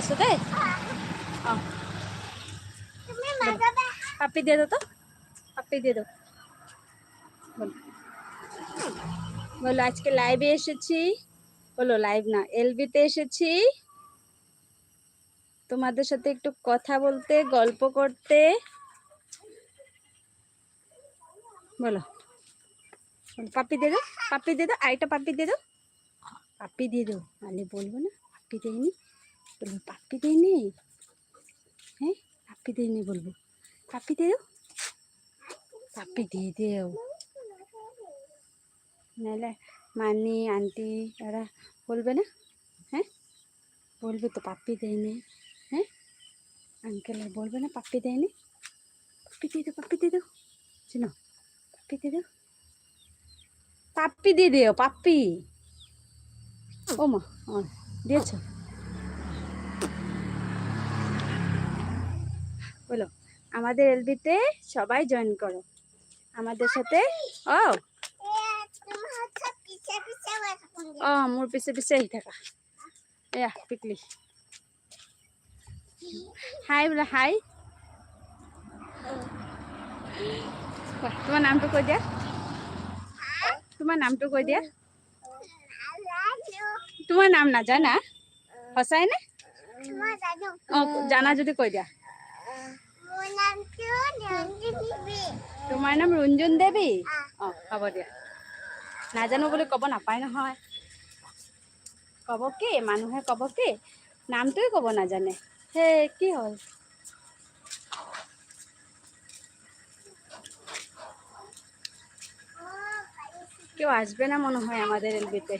এসো তাই? পাপ্পি দিয়ে দাও তো। পাপ্পি দিয়ে দাও। বলো। আজকে লাইভে এসেছি। বলো লাইভ না এলবিতে এসেছি। তোমাদের সাথে একটু কথা বলতে, গল্প করতে। বলো, পাপ্পি দিয়ে দাও, পাপ্পি দিয়ে দাও, আরেকটা পাপ্পি দিয়ে দাও। পাপ্পি দিয়ে দাও মানে বলব না, পাপ্পি দেয়নি। বলব, পাপ্পি দেয়নি? হ্যাঁ পাপ্পি দেয়নি বলব। পাপ্পি দিয়ে দাও? পাপ্পি দিয়ে দেও। নাহলে মানি আন্টি, এরা বলবে না? হ্যাঁ বলবে তো পাপ্পি দেয়নি। হ্যাঁ আঙ্কেল বলবে না পাপ্পি দেয়নি। পাপ্পি দিয়ে দাও, পাপ্পি দিয়ে দাও। চিনো পাপ্পি দিয়ে দাও। পাপ্পি দিয়ে দিও, পাপ্পি। ও মা দিয়েছ? বলো আমাদের এলবিতে সবাই জয়েন করো। আমাদের সাথে ও। মোর পিছে পিছে আহি থাকা। এয়া পিকলি হাই বোলে হাই তোমাৰ নামটো কৈ দিয়া? তোমাৰ নামটো কৈ দিয়া? তোমাৰ নাম নাজানা সঁচাই নে? মই জানো। অঁ জানা যদি কৈ দিয়া মোৰ নামটো ৰঞ্জিত বিবি তোমাৰ নাম ৰঞ্জুন দেৱী? অঁ হ'ব দিয়া। নাজানো বুলি ক'ব নাপায় নহয়। ক'ব কি? মানুহে ক'ব কি? নামটোৱে ক'ব নাজানে। সেই কি হ'ল? কেউ আসবে না মনে হয় আমাদের এলবিতে?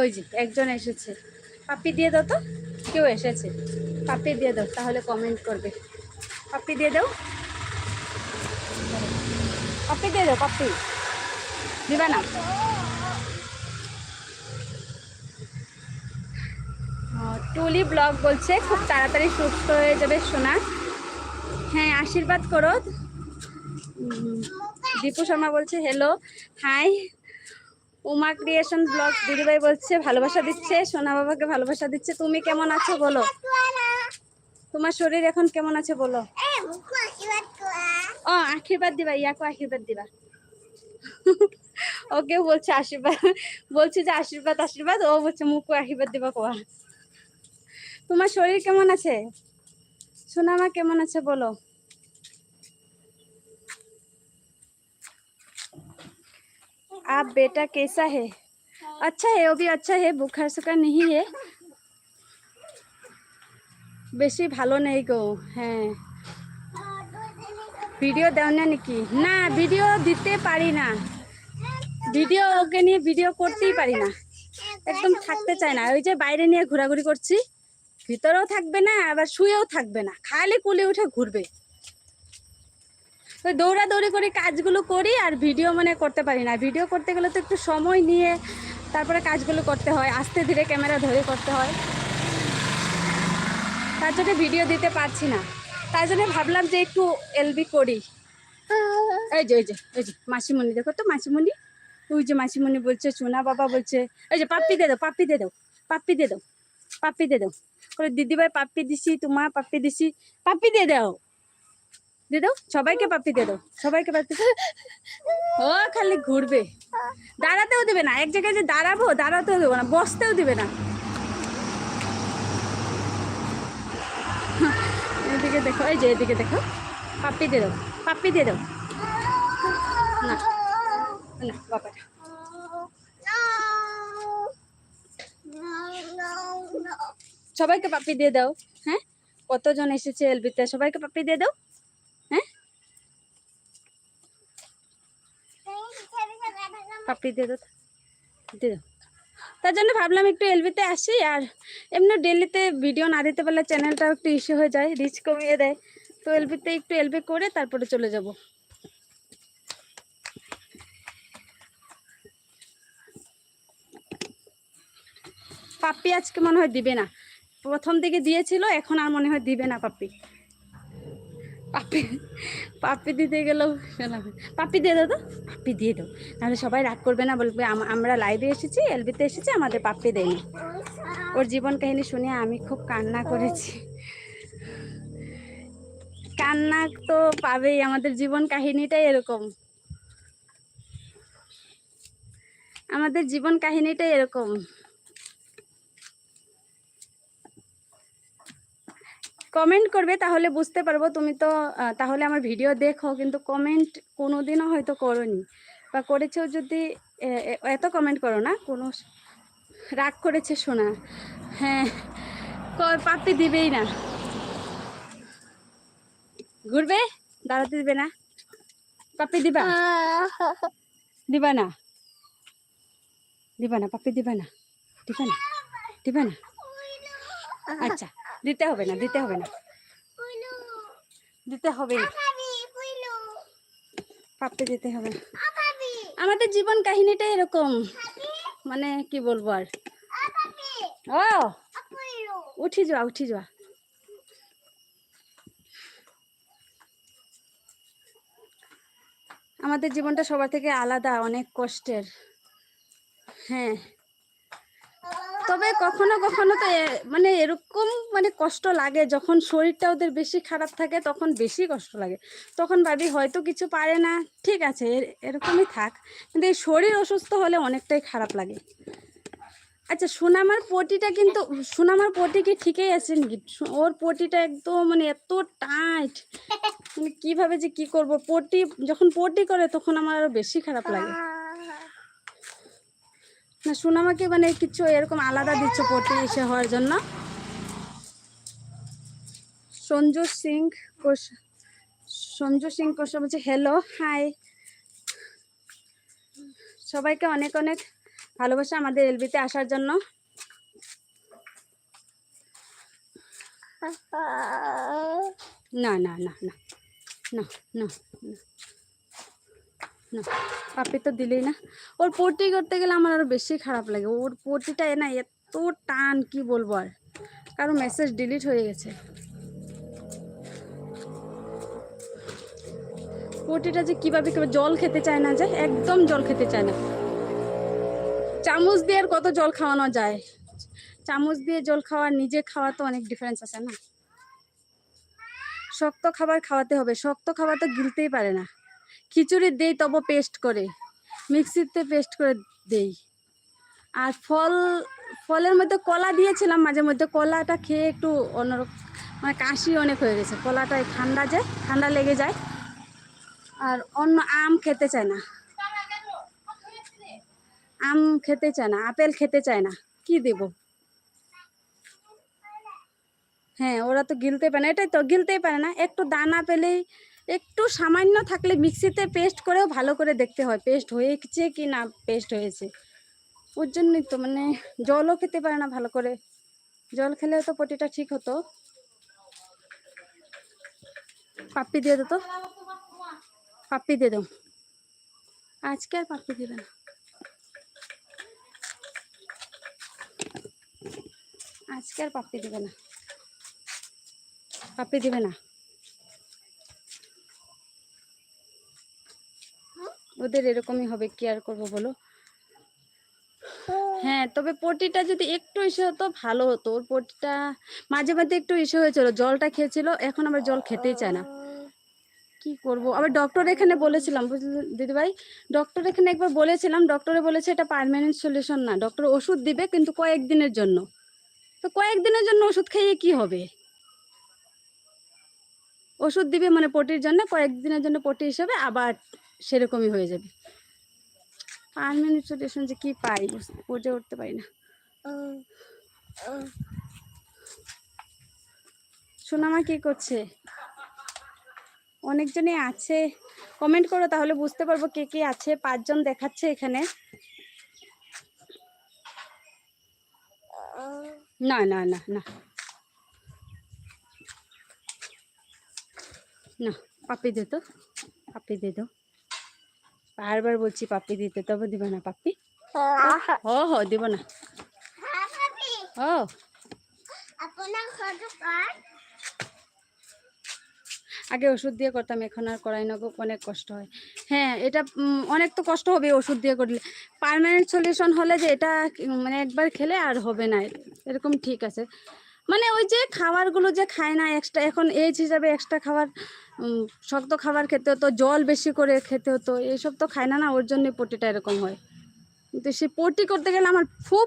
ওই যে, একজন এসেছে। পাপ্পি দিয়ে দাও তো। কেউ এসেছে। পাপ্পি দিয়ে দাও, তাহলে কমেন্ট করবে। পাপি দিয়ে দাও। পাপি দিয়ে দাও, পাপি। দিবা না। টুলি ব্লগ বলছে, খুব তাড়াতাড়ি সুস্থ হয়ে যাবে সোনা। হ্যাঁ আশীর্বাদ করো। দীপু শর্মা বলছে hello hi Uma creation blog দিদিভাই বলছে, ভালোবাসা দিচ্ছে, সোনা বাবাকে ভালোবাসা দিচ্ছে। তুমি কেমন আছো বলো? তোমার শরীর এখন কেমন আছে বলো? মুখো ও, আশীর্বাদ দিবা, ইয়াকো আশীর্বাদ দিবা। ওকে বলছে আশীর্বাদ, বলছে যে আশীর্বাদ আশীর্বাদ, ও বলছে মুখও আশীর্বাদ দিবা কোয়া। তোমার শরীর কেমন আছে? সোনামা কেমন আছে বলো? आप बेटा कैसा है अच्छा है वो भी अच्छा है बुखार सुखार नहीं है বেশি ভালো নেই গো হ্যাঁ ভিডিও দাও না নাকি না ভিডিও দিতে পারি না ভিডিও ওকে নিয়ে ভিডিও করতেই পারি না একদম থাকতে চায় না ওই যে বাইরে নিয়ে ঘোরাঘুরি করছি ভিতরেও থাকবে না আবার শুয়েও থাকবে না খালি কুলে উঠে ঘুরবে ওই দৌড়াদৌড়ি করে কাজগুলো করি আর ভিডিও মানে করতে পারি না। ভিডিও করতে গেলে তো একটু সময় নিয়ে তারপরে কাজগুলো করতে হয়, আস্তে ধীরে ক্যামেরা ধরে করতে হয়। তার জন্য ভিডিও দিতে পারছি না। তাই জন্য ভাবলাম যে একটু এলবি করি। এই যে ওই যে ওই যে, মাসিমণি, দেখো তো মাসিমণি। ওই যে মাসিমণি বলছে, চুনা বাবা বলছে ওই যে পাপ্পি দে দাও, পাপ্পি দে দাও, পাপ্পি দে দাও, পাপ্পি দে দাও। করে দিদিভাই, পাপ্পি দিছি তোমার পাপ্পি দিছি, পাপ্পি দিয়ে দাও। দিয়ে দাও, সবাইকে পাপ্পি দিয়ে দাও, সবাইকে পাপ্পি। ও, খালি ঘুরবে। দাঁড়াতেও দিবে না, এক জায়গায় যে দাঁড়াবো, দাঁড়াতেও দেবো না, বসতেও দিবে না। এদিকে দেখো, এই যে এদিকে দেখো, পাপ্পি দিয়ে দাও, পাপ্পি দিয়ে দাও। না না সবাইকে পাপ্পি দিয়ে দাও হ্যাঁ? কতজন এসেছে এলবিতে, সবাইকে পাপ্পি দিয়ে দাও। হ্যাঁ? পাপ্পি দিয়ে দাও দিয়ে দাও তার জন্য ভাবলাম একটু এলবিতে আসি আর এমনি ডেলিতে ভিডিও না দিতে পারলে চ্যানেলটাও একটু ইস্যু হয়ে যায় রিচ কমিয়ে দেয়। তো এলবিতে একটু এলবি করে তারপরে চলে যাব। পাপ্পি আজকে মনে হয় দিবে না। প্রথম দিকে দিয়েছিল এখন আর মনে হয় দিবে না পাপ্পি। পাপ্পি পাপ্পি দিতে গেলেও শোনাবে পাপ্পি দিয়ে দাও তো পাপ্পি দিয়ে দাও। নাহলে সবাই রাগ করবে না, বলবে আমরা লাইভে এসেছি, এলবিতে এসেছি, আমাদের পাপ্পি দেয়নি। ওর জীবন কাহিনী শুনে আমি খুব কান্না করেছি। কান্না তো পাবেই, আমাদের জীবন কাহিনীটাই এরকম। আমাদের জীবন কাহিনীটাই এরকম। কমেন্ট করবে, তাহলে বুঝতে পারব। তুমি তো তাহলে আমার ভিডিও দেখো, কিন্তু কমেন্ট কোনোদিনও হয়তো করোনি। বা করেছেও যদি এত কমেন্ট করো না, কোনো রাগ করেছে শোনা হ্যাঁ পাপ্পি দিবেই না। ঘুরবে? দাঁড়াতে দিবে না? পাপ্পি দিবা? দিবা না? দিবা না, পাপ্পি দিবা না। দিবা না? দিবা না? আচ্ছা। দিতে হবে না, দিতে হবে না। দিতে হবে। না। পাপ্পি দিতে হবে। আমাদের জীবন কাহিনীটা এরকম। মানে কি বলব আর? ও! উঠি যাওয়া উঠি যাওয়া। আমাদের জীবনটা সবার থেকে আলাদা, অনেক কষ্টের। হ্যাঁ। তবে কখনো কখনো তো মানে এরকম মানে কষ্ট লাগে। যখন শরীরটা ওদের বেশি খারাপ থাকে, তখন বেশি কষ্ট লাগে। তখন ভাবি, হয়তো কিছু পারে না। ঠিক আছে এরকমই থাক। কিন্তু এই শরীর অসুস্থ হলে অনেকটাই খারাপ লাগে। আচ্ছা সোনামার পটিটা কিন্তু, সোনামার পটি কি ঠিকই আছে নাকি? ওর পটিটা একদম মানে এত টাইট। মানে কীভাবে যে কি করব? পটি, যখন পটি করে, তখন আমার আরও বেশি খারাপ লাগে। না সোনামাকে মানে কিছু এরকম আলাদা দিচ্ছ পটি এসে হওয়ার জন্য? সঞ্জু সিং কোষ সঞ্জু সিং কোষ বলছে হ্যালো হাই সবাইকে অনেক অনেক ভালোবাসা আমাদের এলবিতে আসার জন্য। না না না না না না না। না পাপি তো দিলেই না। ওর পটি করতে গেলে আমার আরও বেশি খারাপ লাগে। ওর পটিটা না এত টান, কি বলব আর? কারও মেসেজ ডিলিট হয়ে গেছে। পটিটা যে কীভাবে কীভাবে জল খেতে চায় না যে, একদম জল খেতে চায় না। চামচ দিয়ে আর কত জল খাওয়ানো যায়? চামচ দিয়ে জল খাওয়া, নিজে খাওয়া তো অনেক ডিফারেন্স আছে না। শক্ত খাবার খাওয়াতে হবে। শক্ত খাবার তো গিলতেই পারে না। খিচুড়ি দেই, তবু পেস্ট করে। মিক্সিতে পেস্ট করে দেই। আর ফল, ফলের মধ্যে কলা দিয়েছিলাম মাঝে মধ্যে। কলাটা খেয়ে একটু অন্যরকম মানে কাশি অনেক হয়ে গেছে। কলাটা ঠান্ডা যায়, ঠান্ডা লেগে যায়। আর অন্য আম খেতে চায় না। আম খেতে চায় না, আপেল খেতে চায় না। কি দেব? হ্যাঁ ওরা তো গিলতে পারে না। এটাই তো, গিলতেই পারে না। একটু দানা পেলেই একটু সামান্য থাকলে মিক্সিতে পেস্ট করেও ভালো করে দেখতে হয়, পেস্ট হয়েছে কি না পেস্ট হয়েছে। ওর জন্যই তো মানে জলও খেতে পারে না ভালো করে। জল খেলে তো পটিটা ঠিক হতো। পাপ্পি দিয়ে দে তো। পাপ্পি দিয়ে দাও। আজকে আর পাপ্পি দিবে না। আজকে আর পাপ্পি দিবে না। পাপ্পি দিবে না। ওদের এরকমই হবে, কি আর করব বলো? হ্যাঁ তবে পটিটা যদি একটু ইসে হতো, ভালো হতো। ওর পটিটা মাঝে মাঝে একটু ইসে হয়েছিল, জলটা খেয়েছিল, এখন আবার জল খেতেই চায় না। কি করব? আবার ডক্টর এখানে বলেছিলাম বুঝলেন দিদিভাই? ডক্টর এখানে একবার বলেছিলাম ডক্টরে বলেছে এটা পার্মানেন্ট সলিউশন না। ডক্টর ওষুধ দিবে কিন্তু কয়েকদিনের জন্য। তো কয়েকদিনের জন্য ওষুধ খাইয়ে কি হবে? ওষুধ দিবে মানে পটির জন্য, কয়েকদিনের জন্য পটি হিসাবে আবার সেরকমই হয়ে যাবে। পার্মানেন্ট সলিউশন যে কী পাই বুঝে উঠতে পারি না। সোনামা কি করছে? অনেকজনই আছে। কমেন্ট করো, তাহলে বুঝতে পারব কে কে আছে, পাঁচজন দেখাচ্ছে এখানে। না না না না। না, পাপি দে তো, পাপি দে তো। বারবার বলছি পাপি দিতে তবে দিব না পাপি ও হো দিব না। ও কত কার? আগে ওষুধ দিয়ে করতাম এখন আর করাই না অনেক কষ্ট হয়। হ্যাঁ এটা অনেক তো কষ্ট হবে ওষুধ দিয়ে করলে। পার্মানেন্ট সলিউশন হলে যে এটা মানে একবার খেলে আর হবে না। এরকম ঠিক আছে। মানে ওই যে খাবারগুলো যে খায় না এক্সট্রা এখন এজ হিসাবে এক্সট্রা খাবার শক্ত খাবার খেতে হতো, জল বেশি করে খেতে হতো, এইসব তো খায় না না, ওর জন্য পটিটা এরকম হয়। কিন্তু সে পটি করতে গেলে আমার খুব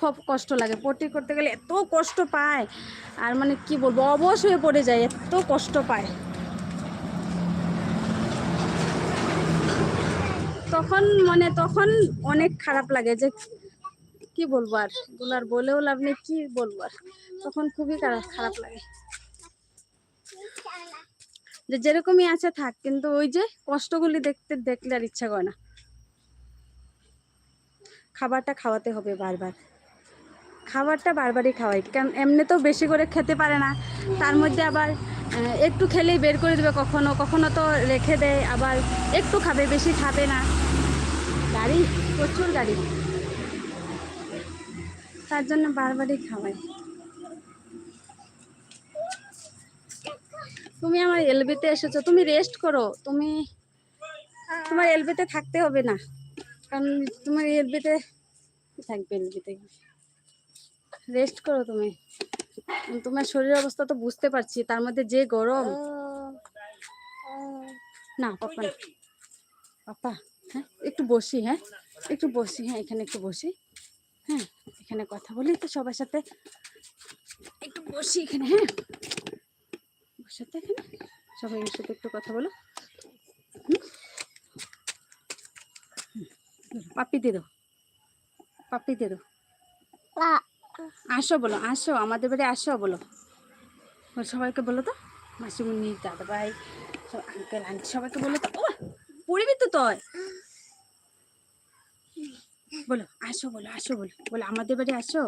খুব কষ্ট লাগে। পটি করতে গেলে এত কষ্ট পায়, আর মানে কি বলব, অবশ হয়ে পড়ে যায়, এত কষ্ট পায়। তখন মানে তখন অনেক খারাপ লাগে যে কি বলব আর? এগুলো আর বলেও লাভ নেই, কি বলব আর? তখন খুবই খারাপ লাগে। যে যেরকমই আছে থাক, কিন্তু ওই যে কষ্টগুলি দেখতে, দেখলে আর ইচ্ছা করে না। খাবারটা খাওয়াতে হবে বারবার। খাবারটা বারবারই খাওয়াই, কারণ এমনিতেও বেশি করে খেতে পারে না। তার মধ্যে আবার একটু খেলেই বের করে দেবে কখনো কখনো তো রেখে দেয়, আবার একটু খাবে, বেশি খাবে না। গাড়ি, প্রচুর গাড়ি। তার জন্য বারবারই খাওয়াই। তুমি আমার এলবিতে এসেছ, তুমি রেস্ট করো। তুমি তোমার এলবিতে থাকতে হবে না। কারণ তোমার এলবিতে থাকবে এলবিতে। রেস্ট করো তুমি। তোমার শরীরের অবস্থা তো বুঝতে পারছি, তার মধ্যে যে গরম। না পাপা না। পাপা হ্যাঁ একটু বসি হ্যাঁ একটু বসি হ্যাঁ এখানে একটু বসি। হ্যাঁ এখানে কথা বলি তো সবার সাথে। একটু বসি এখানে হ্যাঁ। বসে তো এখানে সবাই এর সাথে একটু কথা বলো। পাপি দিয়ে দাও। পাপ্পি দিয়ে আসো বলো আসো আমাদের বাড়ি আসো বলো। বলো, সবাইকে বলো তো। মাসিমুনি দাদা ভাই সব আঙ্কেল আন্টি সবাইকে বলো তো। ও পড়বি তো তয় বলো, আসো বলো আসো বলো বলো, আমাদের বাড়ি আসো।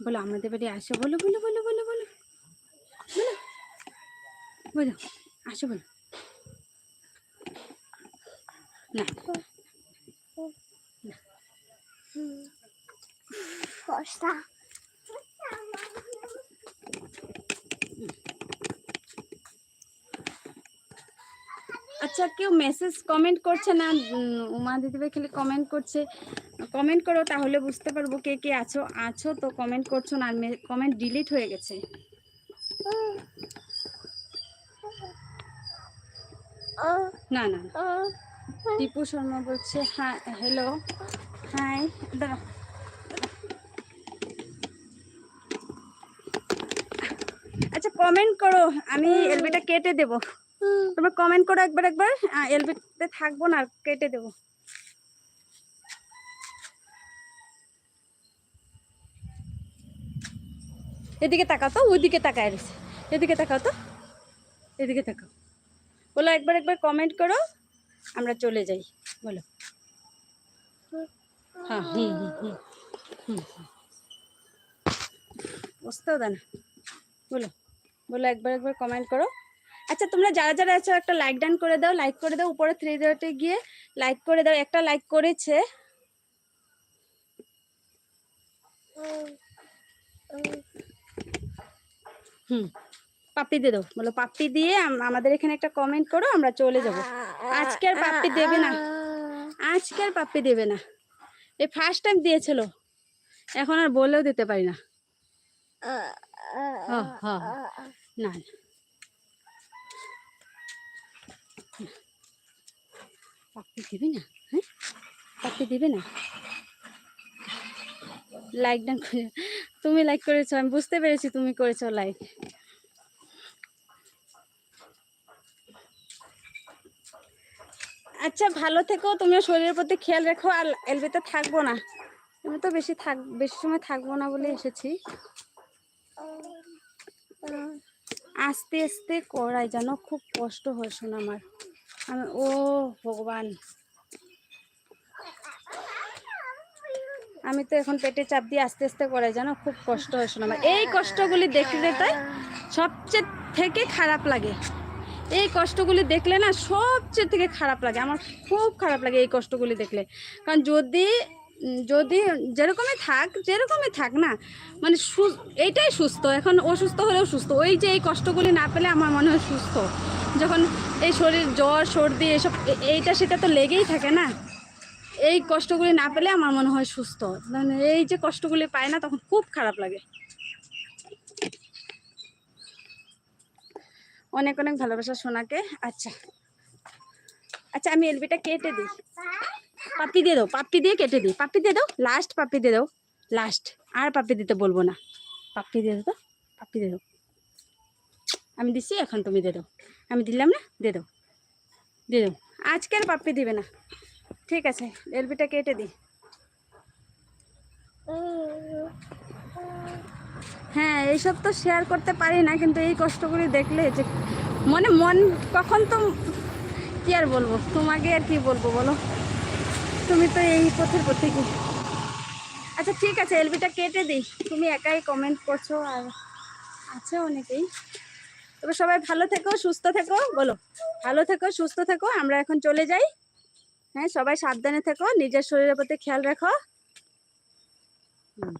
বলো, আমাদের বাড়ি আসো, বলো বলো বলো বলো বলো বলো বলো, আসো বলো। না। Costa. আচ্ছা কেউ মেসেজ কমেন্ট করছে না উম, দিদিভাই খালি কমেন্ট করছে। কমেন্ট করো তাহলে বুঝতে পারব কে কে আছো আছো তো কমেন্ট করছ না কমেন্ট ডিলিট হয়ে গেছে। না না। টিপু শর্মা বলছে হ্যাঁ হ্যালো হাই দাঁড়াও। আচ্ছা কমেন্ট করো আমি এলবিটা কেটে দেবো। তোমরা কমেন্ট করো একবার একবার। এলবিতে থাকব না কেটে দেবো। এদিকে তাকাও তো, ওইদিকে তাকায় রয়েছে। এদিকে তাকাও তো, এদিকে তাকাও। বলো একবার একবার কমেন্ট করো, আমরা চলে যাই। বলো। হ্যাঁ হুম হুম হুম হুম। বুঝতেও দেন বলো। বলো একবার একবার কমেন্ট করো। আচ্ছা তোমরা যারা যারা আছো একটা লাইক ডান করে দাও লাইক করে দাও উপরে থ্রি ডটে গিয়ে লাইক করে দাও একটা লাইক করেছে। হুম পাপ্পি দিয়ে দাও বলো পাপ্পি দিয়ে আমাদের এখানে একটা কমেন্ট করো আমরা চলে যাব। আজকে আর পাপ্পি দেবে না। আজকে আর পাপ্পি দেবে না। এই ফার্স্ট টাইম দিয়েছিল। এখন আর বলেও দিতে পারি না না। পাপ্পি দিবে না? হ্যাঁ? পাপ্পি দিবে না? লাইক ডান করে, তুমি লাইক করেছ, আমি বুঝতে পেরেছি তুমি করেছ লাইক আচ্ছা ভালো থেকো, তুমিও শরীরের প্রতি খেয়াল রেখো, আর এলবিতে থাকব না। আমি তো বেশি থাক, বেশি সময় থাকব না বলে এসেছি। আস্তে আস্তে করাই যেন খুব কষ্ট হয় শোনা আমার। আমি, ও ভগবান। আমি তো এখন পেটে চাপ দিয়ে আস্তে আস্তে করে জানো? খুব কষ্ট হয় শোনা এই কষ্টগুলি দেখলে তাই সবচেয়ে থেকে খারাপ লাগে। এই কষ্টগুলি দেখলে না সবচেয়ে থেকে খারাপ লাগে। আমার খুব খারাপ লাগে এই কষ্টগুলি দেখলে। কারণ যদি যদি যেরকমই থাক যেরকমই থাক না মানে এইটাই সুস্থ। এখন অসুস্থ হলেও সুস্থ। ওই যে এই কষ্টগুলি না পেলে আমার মনে হয় সুস্থ। যখন এই শরীর জ্বর, সর্দি, এসব এইটা সেটা তো লেগেই থাকে না। এই কষ্টগুলি না পেলে আমার মনে হয় সুস্থ। মানে এই যে কষ্টগুলি পায় না, তখন খুব খারাপ লাগে। অনেক অনেক ভালোবাসা সোনাকে। আচ্ছা। আচ্ছা আমি এলবিটা কেটে দিই। পাপি দিয়ে দাও, পাপ্পি দিয়ে কেটে দিই। পাপ্পি দিয়ে দাও লাস্ট পাপ্পি দিয়ে দাও। লাস্ট আর পাপি দিতে বলব না। পাপ্পি দিয়ে দাও তো, পাপ্পি দিয়ে দাও। আমি দিচ্ছি, এখন তুমি দিয়ে দাও। আমি দিলাম না? দিয়ে দাও। দিয়ে দাও। আজকের পাপ্পি দিবে না। ঠিক আছে, এলবিটা কেটে দিই হ্যাঁ এইসব তো শেয়ার করতে পারি না, কিন্তু এই কষ্টগুলি দেখলে যে মনে, মন কখন তো কি আর বলব? তোমাকে আর কি বলব বলো? তুমি তো এই পথের পথিকই আচ্ছা ঠিক আছে, এলবিটা কেটে দিই তুমি একাই কমেন্ট করছ আর আছে অনেকেই। তবে সবাই ভালো থেকো, সুস্থ থেকো, বলো। ভালো থেকো, সুস্থ থেকো, আমরা এখন চলে যাই। হ্যাঁ সবাই সাবধানে থেকো, নিজের শরীরের প্রতি খেয়াল রাখো। হুম।